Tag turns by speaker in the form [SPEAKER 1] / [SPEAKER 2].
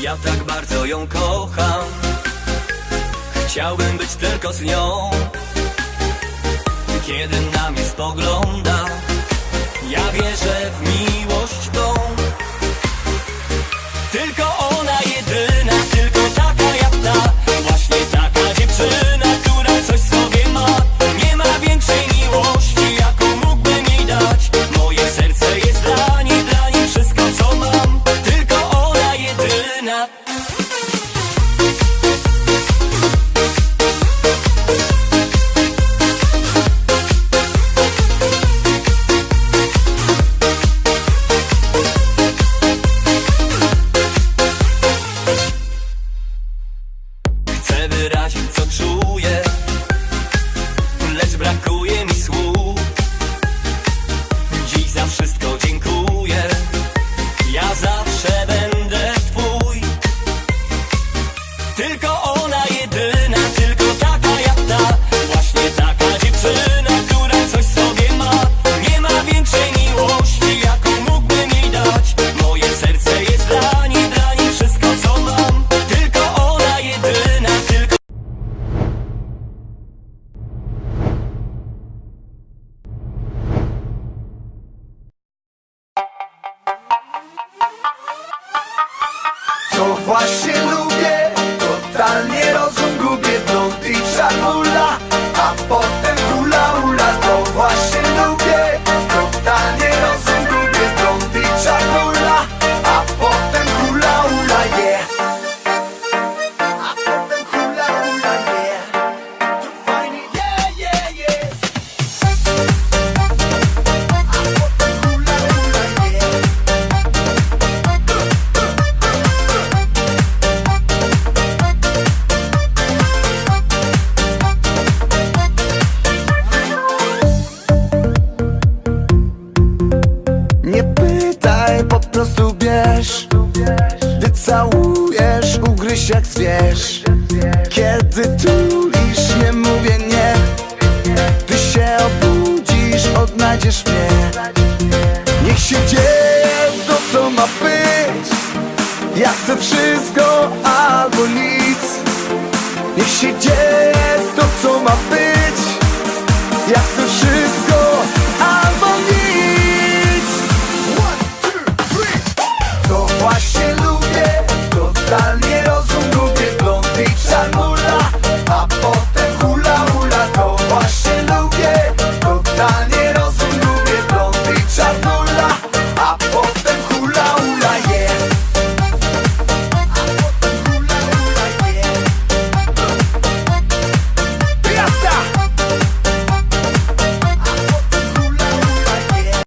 [SPEAKER 1] Ja tak bardzo ją kocham. Chciałbym być tylko z nią. Kiedy na mnie spogląda Właśnie
[SPEAKER 2] lubię, totalnie rozum gubię, blond i czarną Daj, po prostu bierz. Gdy całujesz, ugryź jak zwierz. Kiedy tulisz, nie mówię nie. Ty się obudzisz, odnajdziesz mnie. Niech się dzieje to, co ma być. Ja chcę wszystko albo nic. Niech się dzieje to, co ma być. Ja chcę wszystko